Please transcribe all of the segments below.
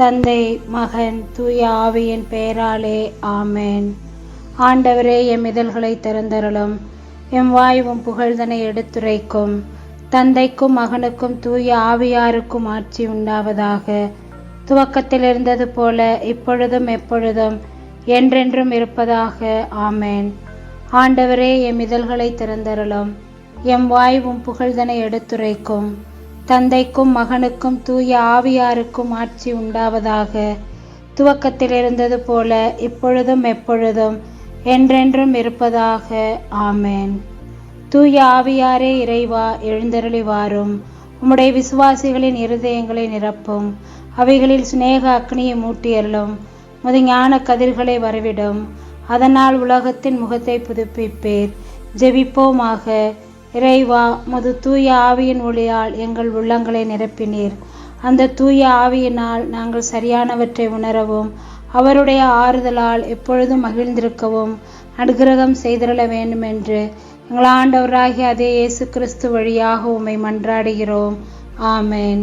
தந்தை மகன் தூய ஆவியின் பெயராலே ஆமேன். ஆண்டவரே எம் இதழ்களை திறந்தருளும். எம் வாயுவும் புகழ்தனை எடுத்துரைக்கும். தந்தைக்கும் மகனுக்கும் தூய ஆவியாருக்கும் ஆட்சி உண்டாவதாக. துவக்கத்தில் இருந்தது போல இப்பொழுதும் எப்பொழுதும் என்றென்றும் இருப்பதாக ஆமேன். ஆண்டவரே எம் இதழ்களை திறந்தருளும். எம் வாயுவும் புகழ்தனை எடுத்துரைக்கும். தந்தைக்கும் மகனுக்கும் தூய ஆவியாருக்கும் ஆட்சி உண்டாவதாக. துவக்கத்தில் இருந்தது போல இப்பொழுதும் எப்பொழுதும் என்றென்றும் இருப்பதாக. ஆமேன். தூய ஆவியாரே இறைவா எழுந்தருளி வாரும் உம்முடைய விசுவாசிகளின் இருதயங்களை நிரப்பும். அவைகளில் சிநேக அக்னியை மூட்டியருளும். முது ஞான கதிர்களை வரவிடும். அதனால் உலகத்தின் முகத்தை புதுப்பிப்பேர். ஜெபிப்போமாக. இறைவா மது தூய ஆவியின் ஒளியால் எங்கள் உள்ளங்களை நிரப்பினீர். அந்த தூய ஆவியினால் நாங்கள் சரியானவற்றை உணரவும் அவருடைய ஆறுதலால் எப்பொழுதும் மகிழ்ந்திருக்கவும் அனுகிரகம் செய்திருள வேண்டுமென்று எங்கள் ஆண்டவராகிய அதே இயேசு கிறிஸ்து வழியாக உம்மை மன்றாடுகிறோம். ஆமேன்.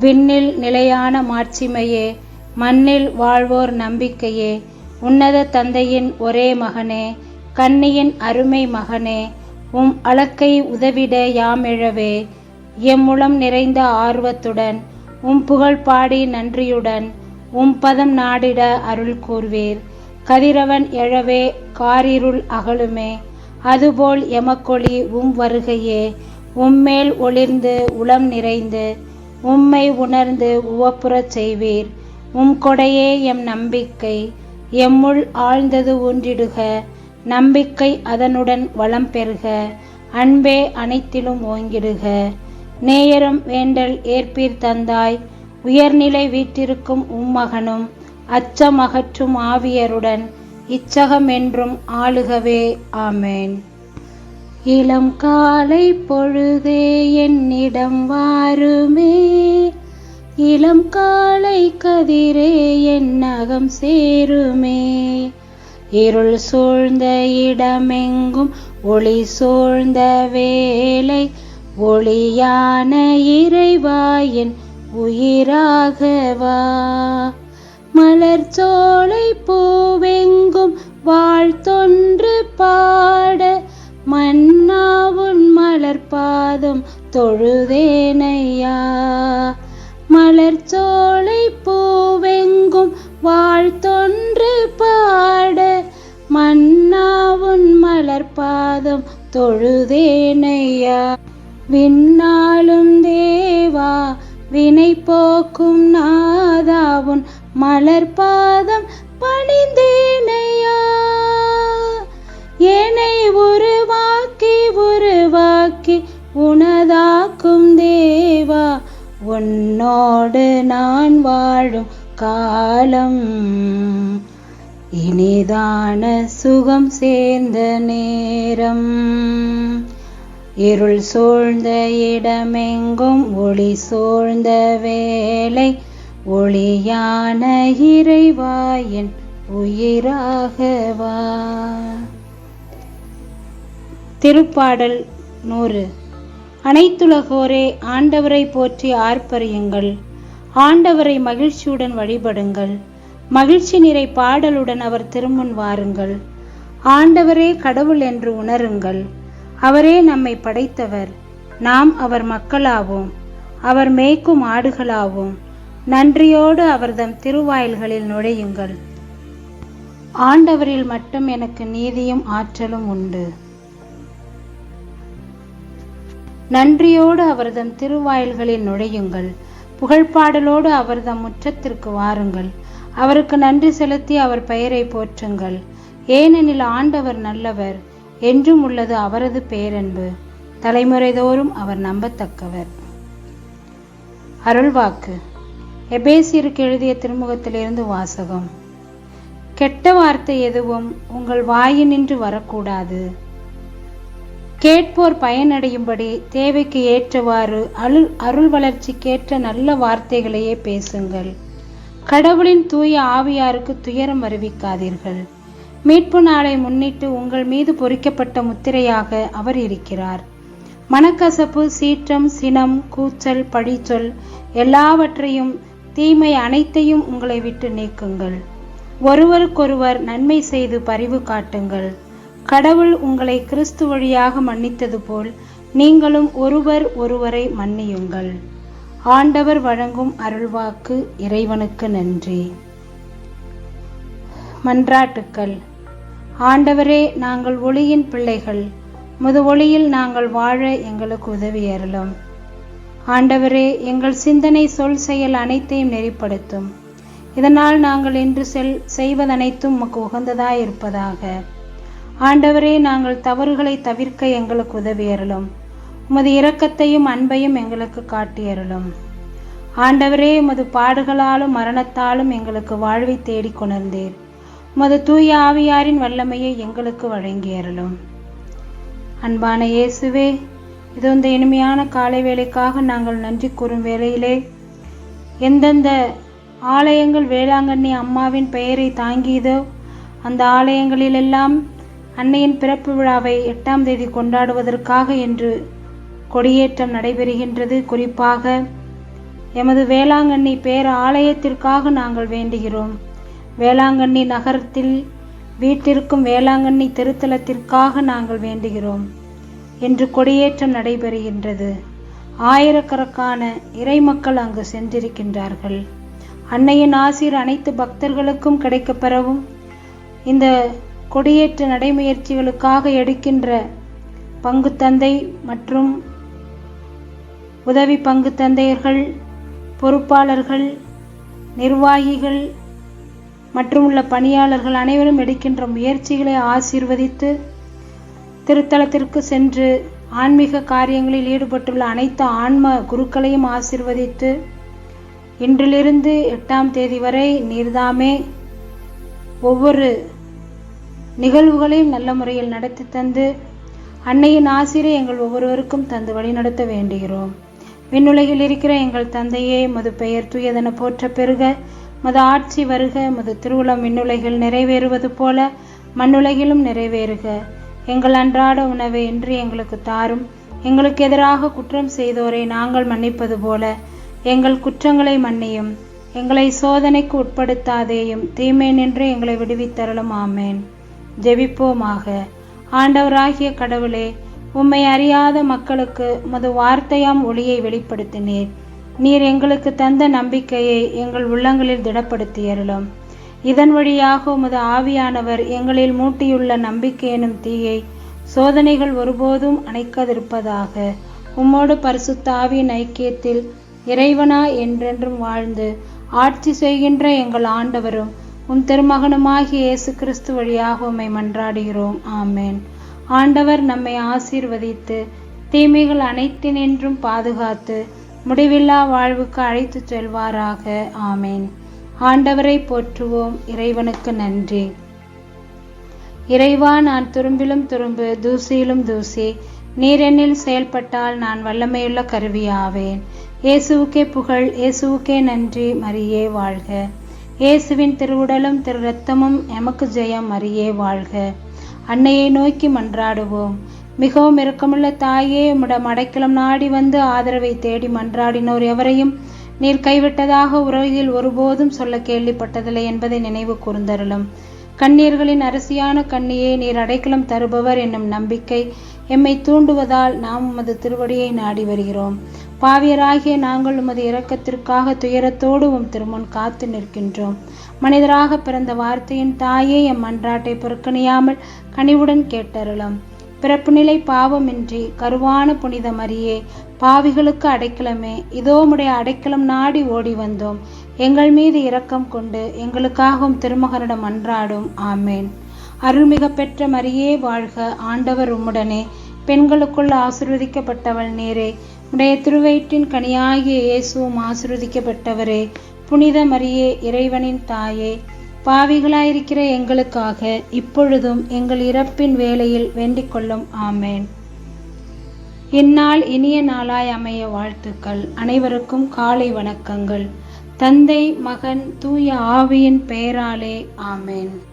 விண்ணில் நிலையான மாட்சிமையே மண்ணில் வாழ்வோர் நம்பிக்கையே உன்னத தந்தையின் ஒரே மகனே கன்னியின் அருமை மகனே உம் அலக்கை உதவிட யாம் எழவே எம்முளம் நிறைந்த ஆர்வத்துடன் உம் புகழ் பாடி நன்றியுடன் உம் பதம் நாடிட அருள் கூர்வீர். கதிரவன் எழவே காரிருள் அகலுமே. அதுபோல் எமக்கொழி உம் வருகையே. உம்மேல் ஒளிர்ந்து உளம் நிறைந்து உம்மை உணர்ந்து உவப்புறச் செய்வீர். உம் கொடையே எம் நம்பிக்கை எம்முள் ஆழ்ந்தது ஊன்றிடுக. நம்பிக்கை அதனுடன் வளம் பெறுக அன்பே அனைத்திலும் ஓங்கிடுக. நேயரம் வேண்டல் ஏற்பீர் தந்தாய். உயர்நிலை வீட்டிருக்கும் உம்மகனும் அச்சமகற்றும் ஆவியருடன் இச்சகம் என்றும் ஆளுகவே. ஆமேன். இளம் காலை பொழுதே என்னிடம் வாருமே. இளம் காலை கதிரே என் அகம் சேருமே. இருள் சூழ்ந்த இடமெங்கும் ஒளி சூழ்ந்த வேலை ஒளியான இறைவாயின் உயிராகவா. மலர் சோலை பூவெங்கும் வாழ்த்தொன்று பாட. மன்னாவுன் மலர் பாதம் தொழுதேனையா. மலர் சோலை தொழுதேனையா? விண்ணாலும் தேவா வினை போக்கும் நாதாவுன் மலர் பாதம் பணிந்தேனையா? என்னை உருவாக்கி உருவாக்கி உனதாக்கும் தேவா உன்னோடு நான் வாழும் காலம். இனிதான சுகம் சேர்ந்த நேரம். இருள் சூழ்ந்த இடமெங்கும் ஒளி சூழ்ந்த வேலை ஒளியான இறைவாயின் உயிராகவா திருப்பாடல் நூறு. அனைத்துலகோரே ஆண்டவரை போற்றி ஆர்ப்பரியுங்கள். ஆண்டவரை மகிழ்ச்சியுடன் வழிபடுங்கள். மகிழ்ச்சி நிறை பாடலுடன் அவர் திருமுன் வாருங்கள். ஆண்டவரே கடவுள் என்று உணருங்கள். அவரே நம்மை படைத்தவர். நாம் அவர் மக்களாவோம். அவர் மேய்க்கும் ஆடுகளாவோம். நன்றியோடு அவர்தம் திருவாயில்களில் நுழையுங்கள். ஆண்டவரில் மட்டும் எனக்கு நீதியும் ஆற்றலும் உண்டு. நன்றியோடு அவர்தம் திருவாயில்களில் நுழையுங்கள். புகழ்பாடலோடு அவர்தம் முற்றத்திற்கு வாருங்கள். அவருக்கு நன்றி செலுத்தி அவர் பெயரை போற்றுங்கள். ஏனெனில் ஆண்டவர் நல்லவர் என்றும் உள்ளது அவரது பேரன்பு. தலைமுறைதோறும் அவர் நம்பத்தக்கவர். அருள்வாக்கு. எபேசியருக்கு எழுதிய திருமுகத்திலிருந்து வாசகம். கெட்ட வார்த்தை எதுவும் உங்கள் வாயினின்று வரக்கூடாது. கேட்போர் பயனடையும்படி தேவைக்கு ஏற்றவாறு அருள் அருள் வளர்ச்சிக்கேற்ற நல்ல வார்த்தைகளையே பேசுங்கள். கடவுளின் தூய ஆவியாருக்கு துயரம் அறிவிக்காதீர்கள். மீட்பு நாளை முன்னிட்டு உங்கள் மீது பொறிக்கப்பட்ட முத்திரையாக அவர் இருக்கிறார். மனக்கசப்பு சீற்றம் சினம் கூச்சல் பழிச்சொல் எல்லாவற்றையும் தீமை அனைத்தையும் உங்களை விட்டு நீக்குங்கள். ஒருவருக்கொருவர் நன்மை செய்து பரிவு காட்டுங்கள். கடவுள் உங்களை கிறிஸ்து வழியாக மன்னித்தது போல் நீங்களும் ஒருவர் ஒருவரை மன்னியுங்கள். ஆண்டவர் வழங்கும் அருள்வாக்கு இறைவனுக்கு நன்றி. மன்றாட்டுக்கள். ஆண்டவரே நாங்கள் ஒளியின் பிள்ளைகள். முது ஒளியில் நாங்கள் வாழ எங்களுக்கு உதவி அருளும். ஆண்டவரே எங்கள் சிந்தனை சொல் செயல் அனைத்தையும் நெறிப்படுத்தும். இதனால் நாங்கள் இன்று செல் செய்வதனைத்தும் உமக்கு உகந்ததாய் இருப்பதாக ஆண்டவரே நாங்கள் தவறுகளை தவிர்க்க எங்களுக்கு உதவி அருளும். உமது இரக்கத்தையும் அன்பையும் எங்களுக்கு காட்டியருளும். ஆண்டவரே உமது பாடுகளாலும் மரணத்தாலும் எங்களுக்கு வாழ்வை தேடிக் கொணர்ந்தீர். உமது தூய ஆவியாரின் வல்லமையை எங்களுக்கு வழங்கியருளும். அன்பான இயேசுவே இது இந்த இனிமையான காலை வேலைக்காக நாங்கள் நன்றி கூறும் வேளையிலே எந்தெந்த ஆலயங்கள் வேளாங்கண்ணி அம்மாவின் பெயரை தாங்கியதோ அந்த ஆலயங்களிலெல்லாம் அன்னையின் பிறப்பு விழாவை எட்டாம் தேதி கொண்டாடுவதற்காக என்று கொடியேற்றம் நடைபெறுகின்றது. குறிப்பாக எமது வேளாங்கண்ணி பேர ஆலயத்திற்காக நாங்கள் வேண்டுகிறோம். வேளாங்கண்ணி நகரத்தில் வீட்டிற்கும் வேளாங்கண்ணி திருத்தலத்திற்காக நாங்கள் வேண்டுகிறோம். என்று கொடியேற்றம் நடைபெறுகின்றது. ஆயிரக்கணக்கான இறை மக்கள் அங்கு சென்றிருக்கின்றார்கள். அன்னையின் ஆசிர் அனைத்து பக்தர்களுக்கும் கிடைக்கப்பெறவும் இந்த கொடியேற்ற நடைமுயற்சிகளுக்காக எடுக்கின்ற பங்கு தந்தை மற்றும் உதவி பங்கு தந்தையர்கள் பொறுப்பாளர்கள் நிர்வாகிகள் மற்றும் உள்ள பணியாளர்கள் அனைவரும் எடுக்கின்ற முயற்சிகளை ஆசீர்வதித்து திருத்தலத்திற்கு சென்று ஆன்மீக காரியங்களில் ஈடுபட்டுள்ள அனைத்து ஆன்ம குருக்களையும் ஆசீர்வதித்து இன்றிலிருந்து எட்டாம் தேதி வரை நீர்தாமே. ஒவ்வொரு நிகழ்வுகளையும் நல்ல முறையில் நடத்தி தந்து அன்னையின் ஆசிரியை எங்கள் ஒவ்வொருவருக்கும் தந்து வழிநடத்த வேண்டுகிறோம். விண்ணுலகில் இருக்கிற எங்கள் தந்தையே மது பெயர் துயதென போற்ற பெருக மது ஆட்சி வருக மது திருவுளம் விண்ணுலகில் நிறைவேறுவது போல மண்ணுலகிலும் நிறைவேறுக. எங்கள் அன்றாட உணவை இன்று எங்களுக்கு தாரும். எங்களுக்கு எதிராக குற்றம் செய்தோரை நாங்கள் மன்னிப்பது போல எங்கள் குற்றங்களை மன்னியும். எங்களை சோதனைக்கு உட்படுத்தாதேயும் தீமை நின்று எங்களை விடுவித்தரலும் ஆமேன். ஜெபிப்போமாக. ஆண்டவராகிய கடவுளே உம்மை அறியாத மக்களுக்கு உமது வார்த்தையாம் ஒளியை வெளிப்படுத்தினீர். நீர் எங்களுக்கு தந்த நம்பிக்கையை எங்கள் உள்ளங்களில் திடப்படுத்தியருளும். இதன் வழியாக உமது ஆவியானவர் எங்களில் மூட்டியுள்ள நம்பிக்கை எனும் தீயை சோதனைகள் ஒருபோதும் அணைக்காதிருப்பதாக உம்மோடு பரிசுத்த ஆவியின் ஐக்கியத்தில் இறைவனா என்றென்றும் வாழ்ந்து ஆட்சி செய்கின்ற எங்கள் ஆண்டவரும் உம் திருமகனுமாகிய இயேசு கிறிஸ்து வழியாக உம்மை மன்றாடுகிறோம். ஆமேன். ஆண்டவர் நம்மை ஆசீர்வதித்து தீமைகள் அனைத்தினின்றும் பாதுகாத்து முடிவில்லா வாழ்வுக்கு அழைத்து செல்வாராக. ஆமேன். ஆண்டவரை போற்றுவோம். இறைவனுக்கு நன்றி. இறைவா நான் துரும்பிலும் துரும்பு தூசியிலும் தூசி நீரெண்ணில் செயல்பட்டால் நான் வல்லமையுள்ள கருவியாவேன். இயேசுவுக்கே புகழ் இயேசுவுக்கே நன்றி மரியே வாழ்க. இயேசுவின் திருவுடலும் திரு ரத்தமும் எமக்கு ஜெயம் மரியே வாழ்க. அன்னையை நோக்கி மன்றாடுவோம். மிகவும் இரக்கமுள்ள தாயே உம்மிடம் அடைக்கலம் நாடி வந்து ஆதரவை தேடி மன்றாடினோர் எவரையும் நீர் கைவிட்டதாக உலகில் ஒருபோதும் சொல்ல கேள்விப்பட்டதில்லை என்பதை நினைவு கூர்ந்தருளும். கண்ணீர்களின் அரசியான கண்ணியே நீர் அடைக்கலம் தருபவர் என்னும் நம்பிக்கை எம்மை தூண்டுவதால் நாம் உமது திருவடியை நாடி வருகிறோம். பாவியராகிய நாங்கள் உமது இரக்கத்திற்காக துயரத்தோடு உம் திருமுன் காத்து நிற்கின்றோம். மனிதராக பிறந்த வார்த்தையின் தாயே எம் மன்றாட்டை புறக்கணியாமல் கனிவுடன் கேட்டருளும். பிறப்பு நிலை பாவமின்றி கருவான புனித மரியே பாவிகளுக்கு அடைக்கலமே. இதோ உடைய அடைக்கலம் நாடி ஓடி வந்தோம். எங்கள் மீது இரக்கம் கொண்டு எங்களுக்காகவும் திருமகனிடம் அன்றாடும். ஆமேன். அருள்மிக பெற்ற மரியே வாழ்க ஆண்டவர் உம்முடனே. பெண்களுக்குள் ஆசிர்வதிக்கப்பட்டவள் நேரே. உடைய திருவயிற்றின் கனியாகிய இயேசுவும் ஆசிர்வதிக்கப்பட்டவரே. புனித மரியே இறைவனின் தாயே. பாவிகளாயிருக்கிற எங்களுக்காக இப்பொழுதும் எங்கள் இறப்பின் வேளையில் வேண்டிக் கொள்ளும் ஆமேன். இந்நாள் இனிய நாளாய் அமைய வாழ்த்துக்கள். அனைவருக்கும் காலை வணக்கங்கள். தந்தை மகன் தூய ஆவியின் பெயராலே ஆமேன்.